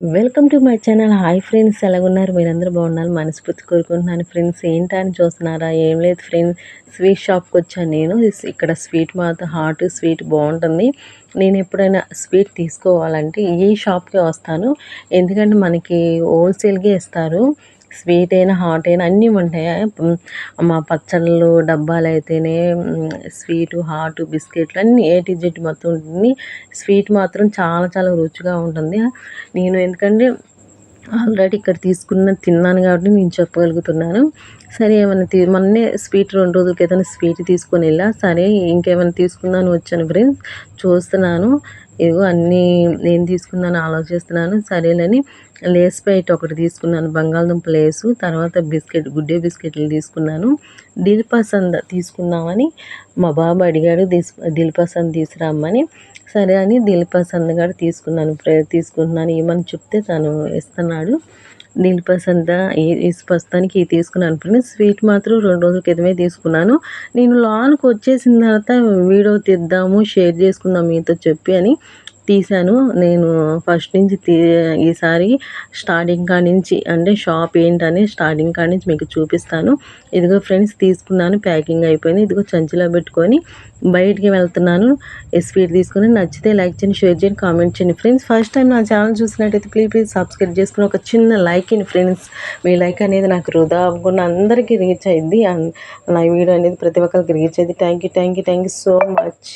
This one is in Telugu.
Welcome to my channel hi friends ఎలాగున్నారు? మీరందరూ బాగున్నారు? మనస్ఫూర్తి కోరుకుంటున్నాను. ఫ్రెండ్స్ ఏంటని చూస్తున్నారా? ఏం లేదు ఫ్రెండ్స్ స్వీట్ షాప్కి వచ్చాను నేను. ఇక్కడ స్వీట్ మాత్రం హాట్ స్వీట్ బాగుంటుంది. నేను ఎప్పుడైనా స్వీట్ తీసుకోవాలంటే ఈ షాప్కే వస్తాను. ఎందుకంటే మనకి హోల్సేల్గా ఇస్తారు. స్వీట్ అయినా హాట్ అయినా అన్నీ ఉంటాయి మా పచ్చళ్ళు డబ్బాలు అయితేనే స్వీట్ హాట్ బిస్కెట్లు అన్నీ ఏ టు జెడ్ మొత్తం ఉంటుంది స్వీట్ మాత్రం చాలా చాలా రుచిగా ఉంటుంది. నేను ఎందుకంటే ఆల్రెడీ ఇక్కడ తీసుకున్న తిన్నాను కాబట్టి నేను చెప్పగలుగుతున్నాను. సరే ఏమైనా తీ మొన్నే స్వీట్ రెండు రోజుల క్రితం స్వీట్ తీసుకొని వెళ్ళా. సరే ఇంకేమైనా తీసుకుందాను వచ్చాను ఫ్రెండ్స్. చూస్తున్నాను. ఇదిగో అన్నీ నేను తీసుకుందాను ఆలోచిస్తున్నాను సరేనని లేస్ ప్యాకెట్ ఒకటి తీసుకున్నాను బంగాళదుంప లేసు తర్వాత బిస్కెట్ గుడ్డే బిస్కెట్లు తీసుకున్నాను. దిల్పసంద్ తీసుకుందామని మా బాబు అడిగాడు దిస్ దిల్పసంద్ తీసుకురామని. సరే అని దిల్పసంద్ కూడా తీసుకున్నాను తీసుకుంటున్నాను ఏమని చెప్తే తను ఇస్తున్నాడు. దిల్పసంద ఈ ప్రస్తుతానికి ఇది తీసుకున్నాను ఫ్రెండ్స్ స్వీట్ మాత్రం రెండు రోజుల క్రితమే తీసుకున్నాను. నేను లాన్కి వచ్చేసిన తర్వాత వీడియో తీద్దాము షేర్ చేసుకుందాం మీతో చెప్పి అని తీశాను. నేను ఫస్ట్ నుంచి తీ ఈసారి స్టార్టింగ్ కాడ నుంచి అంటే షాప్ ఏంటని స్టార్టింగ్ కాడ నుంచి మీకు చూపిస్తాను. ఇదిగో ఫ్రెండ్స్ తీసుకున్నాను ప్యాకింగ్ అయిపోయింది. ఇదిగో చంచిలో పెట్టుకొని బయటికి వెళ్తున్నాను. స్వీట్ తీసుకుని నచ్చితే లైక్ చేయండి షేర్ చేయండి కామెంట్ చేయండి. ఫ్రెండ్స్ ఫస్ట్ టైం నా ఛానల్ చూసినట్టయితే ప్లీజ్ ప్లీజ్ సబ్స్క్రైబ్ చేసుకుని ఒక చిన్న లైక్ ఇన్ ఫ్రెండ్స్. మీ లైక్ అనేది నాకు వృధా అవ్వకుండా అందరికీ రీచ్ అయింది నా వీడియో అనేది ప్రతి ఒక్కరికి రీచ్ అయింది thank you thank you thank you so much.